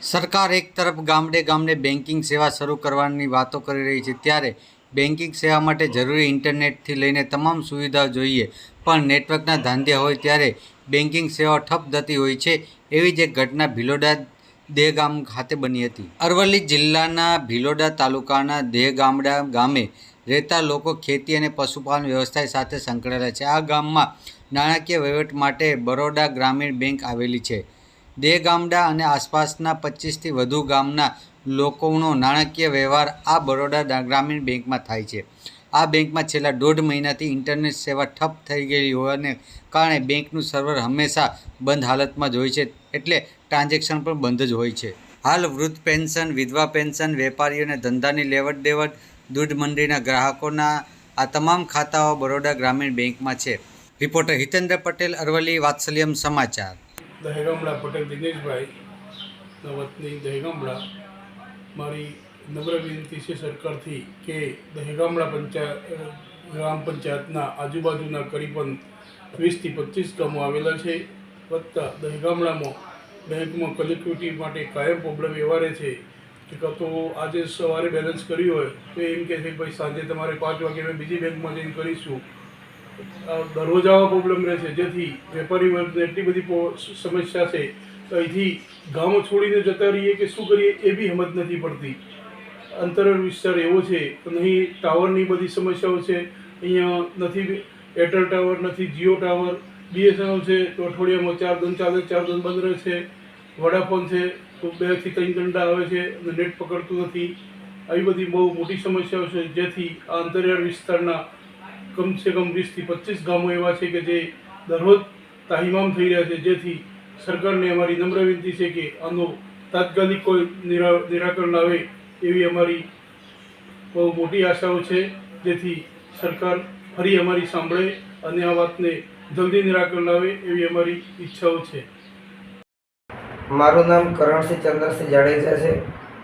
સરકાર એક તરફ ગામડે ગામડે બેન્કિંગ સેવા શરૂ કરવાની વાતો કરી રહી છે, ત્યારે બેન્કિંગ સેવા માટે જરૂરી ઇન્ટરનેટથી લઈને તમામ સુવિધાઓ જોઈએ. પણ નેટવર્કના ધાંધ્યા હોય ત્યારે બેન્કિંગ સેવાઓ ઠપ થતી હોય છે, એવી જ એક ઘટના ભિલોડા દેહગામ ખાતે બની હતી. અરવલ્લી જિલ્લાના ભિલોડા તાલુકાના દેહગામડા ગામે રહેતા લોકો ખેતી અને પશુપાલન વ્યવસાય સાથે સંકળાયેલા છે. આ ગામમાં નાણાકીય વહીવટ માટે બરોડા ગ્રામીણ બેંક આવેલી છે. દેગામડા અને આસપાસના પચીસથી વધુ ગામના લોકોનો નાણાકીય વ્યવહાર આ બરોડા ગ્રામીણ બેંકમાં થાય છે. આ બેંકમાં છેલ્લા દોઢ મહિનાથી ઇન્ટરનેટ સેવા ઠપ થઈ ગઈ હોવાને કારણે બેંકનું સર્વર હંમેશા બંધ હાલતમાં જ હોય છે, એટલે ટ્રાન્ઝેક્શન પણ બંધ જ હોય છે. હાલ વૃદ્ધ પેન્શન, વિધવા પેન્શન વેપારીઓને ધંધાની લેવડ દેવડ, દૂધ મંડળીના ગ્રાહકોના આ તમામ ખાતાઓ બરોડા ગ્રામીણ બેંકમાં છે. રિપોર્ટર હિતેન્દ્ર પટેલ, અરવલ્લી, વાત્સલ્યમ સમાચાર. દહેગામડા પટેલ દિનેશભાઈ વતની દહેગામડા, મારી નમ્ર વિનંતી છે સરકારથી કે દહેગામડા પંચાયત ગ્રામ પંચાયતના આજુબાજુના કરીબન વીસથી પચીસ ગામો આવેલા છે, વત્તા દહેગામડામાં બેંકમાં કનેક્ટિવિટી માટે કાયમ પ્રોબ્લેમ એવા રહે છે કે કાં તો આજે સવારે બેલેન્સ કર્યું હોય તો એમ કહે છે ભાઈ સાંજે તમારે પાંચ વાગે અમે બીજી બેંકમાં જઈને કરીશું. દરરોજ આવા પ્રોબ્લેમ રહે છે જેથી વેપારી વર્ગને એટલી બધી સમસ્યા છે. તો અહીંથી ગામો છોડીને જતા રહીએ કે શું કરીએ એ બી સમજ નથી પડતી. અંતરિયાળ વિસ્તાર એવો છે નહીં ટાવરની બધી સમસ્યાઓ છે. અહીંયા નથી એરટેલ ટાવર નથી જીઓ ટાવર બીએસએનએલ છે, તો અઠવાડિયામાં ચાર દન ચાલે, ચાર દન બંધ રહે છે વડાફોન છે, તો બેથી ત્રણ ઘંટા આવે છે અને નેટ પકડતું નથી. આવી બધી બહુ મોટી સમસ્યાઓ છે, જેથી આ અંતરિયાળ વિસ્તારના કમસે કમ વીસથી પચીસ ગામો એવા છે કે જે દરરોજ તાહિમામ થઈ રહ્યા છે. જેથી સરકારને અમારી નમ્ર વિનંતી છે કે આનો તાત્કાલિક કોઈ નિરા, નિરાકરણ લાવે એવી અમારી બહુ મોટી આશાઓ છે. જેથી સરકાર ફરી અમારી સાંભળે અને આ વાતને જલ્દી નિરાકરણ લાવે એવી અમારી ઈચ્છાઓ છે. મારું નામ કરણસિંહ ચંદ્રસિંહ જાડેજા છે.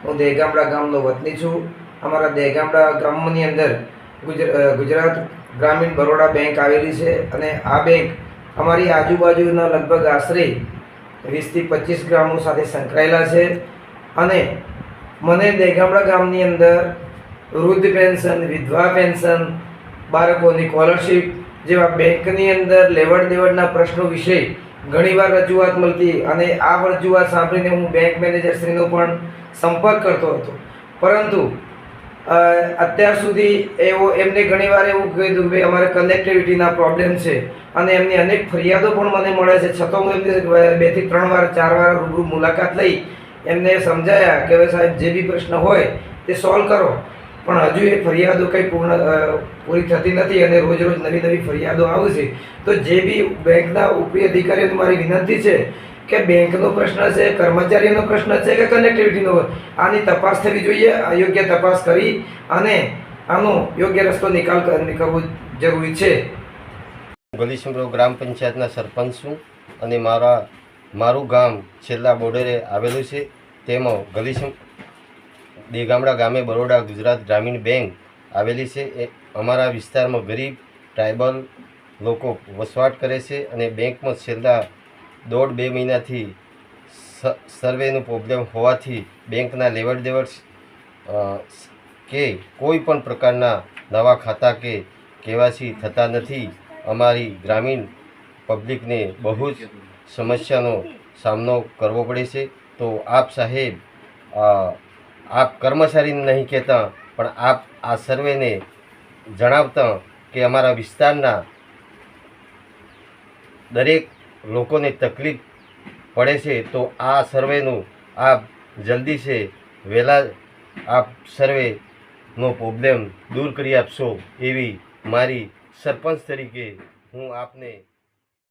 હું દેગામડા ગામનો વતની છું. અમારા દેગામડા ગામની અંદર ગુજરાત ગ્રામીણ બરોડા બેંક આવેલી છે અને આ બેંક અમારી આજુબાજુના લગભગ આશરે વીસથી પચીસ ગ્રામો સાથે સંકળાયેલા છે અને મને દેગામડા ગામની અંદર વૃદ્ધ પેન્શન, વિધવા પેન્શન, બાળકોની સ્કોલરશીપ જેવા બેંકની અંદર લેવડ દેવડના પ્રશ્નો વિશે ઘણીવાર રજૂઆત મળતી અને આ રજૂઆત સાંભળીને હું બેંક મેનેજરશ્રીનો પણ સંપર્ક કરતો હતો. પરંતુ અત્યાર સુધી એવો, એમને ઘણીવાર એવું કીધું કે અમારે કનેક્ટિવિટીના પ્રોબ્લેમ છે અને એમની અનેક ફરિયાદો પણ મને મળે છે. છતાં હું એમને બેથી ત્રણ વાર, ચાર વાર રૂબરૂ મુલાકાત લઈ એમને સમજાયા કે હવે સાહેબ જે બી પ્રશ્ન હોય તે સોલ્વ કરો. પણ હજુ એ ફરિયાદો કંઈ પૂર્ણ પૂરી થતી નથી અને રોજ રોજ નવી નવી ફરિયાદો આવે છે તો જે બી બેંકના ઉપરી અધિકારીઓને મારી વિનંતી છે કે બેંકનો પ્રશ્ન છે, કર્મચારીનો પ્રશ્ન છે કે કનેક્ટિવિટીનો આની તપાસ થવી જોઈએ આ યોગ્ય તપાસ કરી અને આનો યોગ્ય રસ્તો નિકાલ કરવો જરૂરી છે. ગલીસમરો ગ્રામ પંચાયતના સરપંચ છું અને મારા, મારું ગામ છેલ્લા બોર્ડરે આવેલું છે. તેમાં ગલીસમ દેગામડા ગામે બરોડા ગુજરાત ગ્રામીણ બેંક આવેલી છે. એ અમારા વિસ્તારમાં ગરીબ, ટ્રાઇબલ લોકો વસવાટ કરે છે અને બેંકમાં છેલ્લા દોઢ બે મહિનાથી સર્વેનું પ્રોબ્લેમ હોવાથી બેંકના લેવડ દેવડ કે કોઈ પણ પ્રકારના નવા ખાતા કે કેવાસી થતા નથી, અમારી ગ્રામીણ પબ્લિકને બહુ જ સમસ્યાનો સામનો કરવો પડે છે. તો આપ સાહેબ આપ કર્મચારીને નહીં કહેતા, પણ આપ આ સર્વેને જણાવતા કે અમારા વિસ્તારના દરેક લોકોને તકલીફ પડે છે, તો આ સર્વેનું આપ જલ્દી છે, વહેલા આપ સર્વેનો પ્રોબ્લેમ દૂર કરી આપશો એવી મારી સરપંચ તરીકે હું આપને